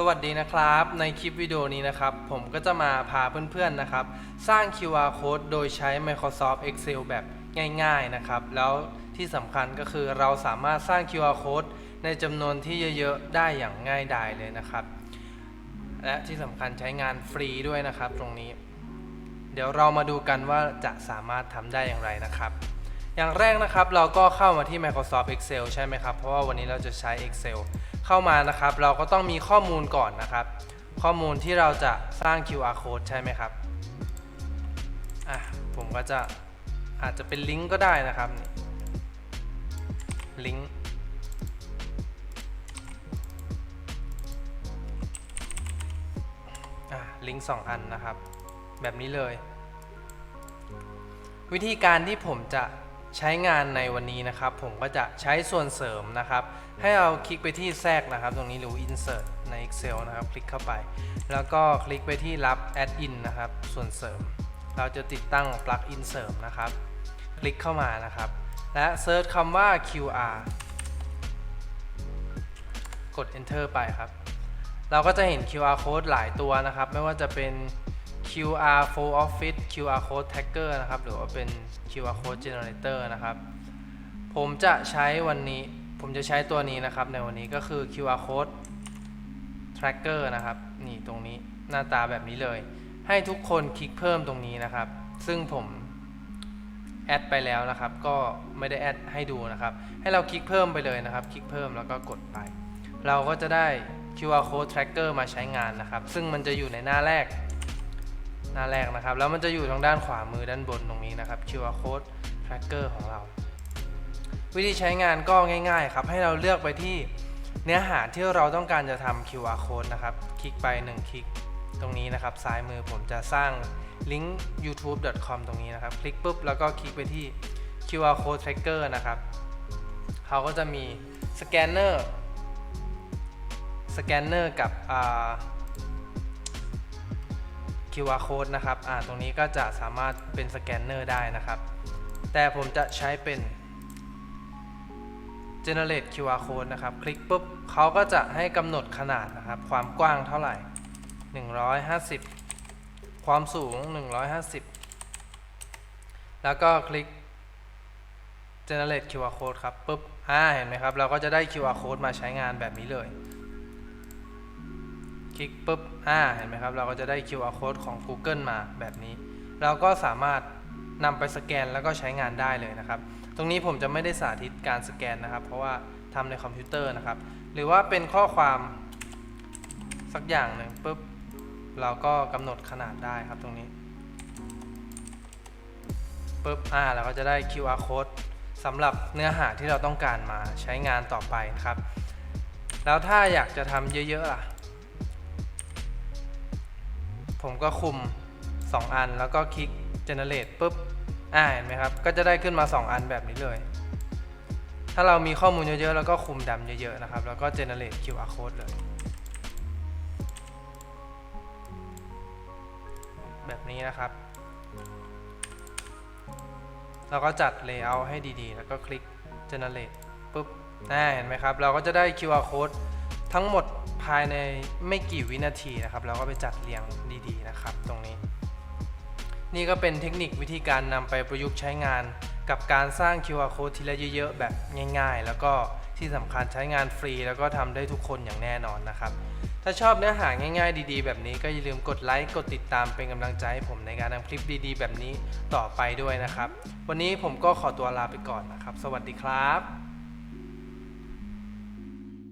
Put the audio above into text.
สวัสดีนะครับ ในคลิปวิดีโอนี้นะครับ ผมก็จะมาพาเพื่อนๆนะครับ สร้าง QR code โดยใช้ Microsoft Excel แบบง่ายๆนะครับ แล้วที่สำคัญก็คือเราสามารถสร้าง QR code ในจำนวนที่เยอะๆ ได้อย่างง่ายดายเลยนะครับ และที่สำคัญใช้งานฟรีด้วยนะครับตรงนี้ เดี๋ยวเรามาดูกันว่าจะสามารถทำได้อย่างไรนะครับ อย่างแรกนะครับเราก็เข้ามาที่ Microsoft Excel ใช่ไหมครับ เพราะว่าวันนี้เราจะใช้ Excel เข้ามานะครับ เราก็ต้องมีข้อมูลก่อนนะครับ ข้อมูลที่เราจะสร้าง QR code ใช่ไหมครับอะผมก็จะอาจจะเป็นลิงก์ก็ได้นะครับลิงก์ลิงก์สองอันนะครับ แบบนี้เลย วิธีการที่ผมจะ ใช้งานในวันนี้นะครับ ผมก็จะใช้ส่วนเสริมนะครับ ให้เราคลิกไปที่แทรกนะครับ ตรงนี้หรือ insert ใน Excel นะครับ คลิกเข้าไป แล้วก็คลิกไปที่รับ add in นะครับ ส่วนเสริม เราจะติดตั้ง plug in เสริมนะครับ คลิกเข้ามานะครับ และเซิร์ชคำว่า QR กด enter ไปครับ เราก็จะเห็น QR code หลายตัวนะครับ ไม่ว่าจะเป็น QR for Office QR code tagger นะครับ หรือว่าเป็น QR code generator นะครับ ผมจะใช้วันนี้ ผมจะใช้ตัวนี้นะครับ ในวันนี้ก็คือ QR code tracker นะครับ นี่ตรงนี้หน้าตาแบบนี้เลย ให้ทุกคนคลิกเพิ่มตรงนี้นะครับ ซึ่งผมแอดไปแล้วนะครับ ก็ไม่ได้แอดให้ดูนะครับ ให้เราคลิกเพิ่มไปเลยนะครับ คลิกเพิ่มแล้วก็กดไป เราก็จะได้ QR code tracker มาใช้งานนะครับ ซึ่งมันจะอยู่ในหน้าแรก หน้าแรกนะครับ แล้วมันจะอยู่ทางด้านขวามือด้านบนตรงนี้นะครับ QR code tracker ของเรา วิธีใช้งานก็ง่าย ๆ ครับ ให้เราเลือกไปที่เนื้อหาที่เราต้องการจะทำ QR code นะครับ คลิกไป 1 คลิกตรงนี้นะครับ ซ้ายมือผมจะสร้างลิงก์ youtube.com ตรงนี้นะครับ คลิกปุ๊บ แล้วก็คลิกไปที่ QR code tracker นะครับเขาก็จะมีสแกนเนอร์สแกนเนอร์กับ QR code นะครับอ่าตรงนี้ก็จะสามารถเป็นสแกนเนอร์ได้นะครับ แต่ผมจะใช้เป็น generate QR code นะครับ คลิกปุ๊บเขาก็จะให้กำหนดขนาดนะครับ ความกว้างเท่าไหร่ 150 ความสูง 150 แล้วก็คลิก generate QR code ครับปุ๊บอ่าเห็นไหมครับ เราก็จะได้ QR code มาใช้งานแบบนี้เลย คลิกปุ๊บอ่าเห็นไหมครับ เราก็จะได้ QR code ของ Google มาแบบนี้ เราก็สามารถนำไปสแกนแล้วก็ใช้งานได้เลยนะครับ ตรงนี้ผมจะไม่ได้สาธิตการสแกนนะครับ เพราะว่าทำในคอมพิวเตอร์นะครับ หรือว่าเป็นข้อความสักอย่างหนึ่งปุ๊บเราก็กำหนดขนาดได้ครับตรงนี้ปุ๊บอ่าเราก็จะได้ QR code สำหรับเนื้อหาที่เราต้องการมาใช้งานต่อไปนะครับ แล้วถ้าอยากจะทำเยอะๆล่ะ ผมก็คุม 2 อันแล้วก็คลิก generate ปุ๊บอ่าเห็นไหมครับ ก็จะได้ขึ้นมา 2 อันแบบนี้เลย ถ้าเรามีข้อมูลเยอะๆ แล้วก็คุมดำเยอะๆ นะครับ แล้วก็ generate QR code เลย แบบนี้นะครับ เราก็จัด layout ให้ดีๆ แล้วก็คลิก generate ปุ๊บอ่าเห็นไหมครับ เราก็จะได้ QR code ทั้งหมดภายในไม่กี่วินาทีนะครับ เราก็ไปจัดเรียงดีๆนะครับ ตรงนี้ นี่ก็เป็นเทคนิควิธีการนำไปประยุกต์ใช้งาน กับการสร้าง QR code ทีละเยอะๆ แบบง่าย ๆ แล้วก็ที่สำคัญใช้งานฟรี แล้วก็ทำได้ทุกคนอย่างแน่นอนนะครับ ถ้าชอบเนื้อหาง่าย ๆ ดีๆ แบบนี้ก็อย่าลืมกดไลค์กดติดตามเป็นกำลังใจให้ผมในการทำคลิปดีๆ แบบนี้ต่อไปด้วยนะครับ วันนี้ผมก็ขอตัวลาไปก่อนนะครับ สวัสดีครับ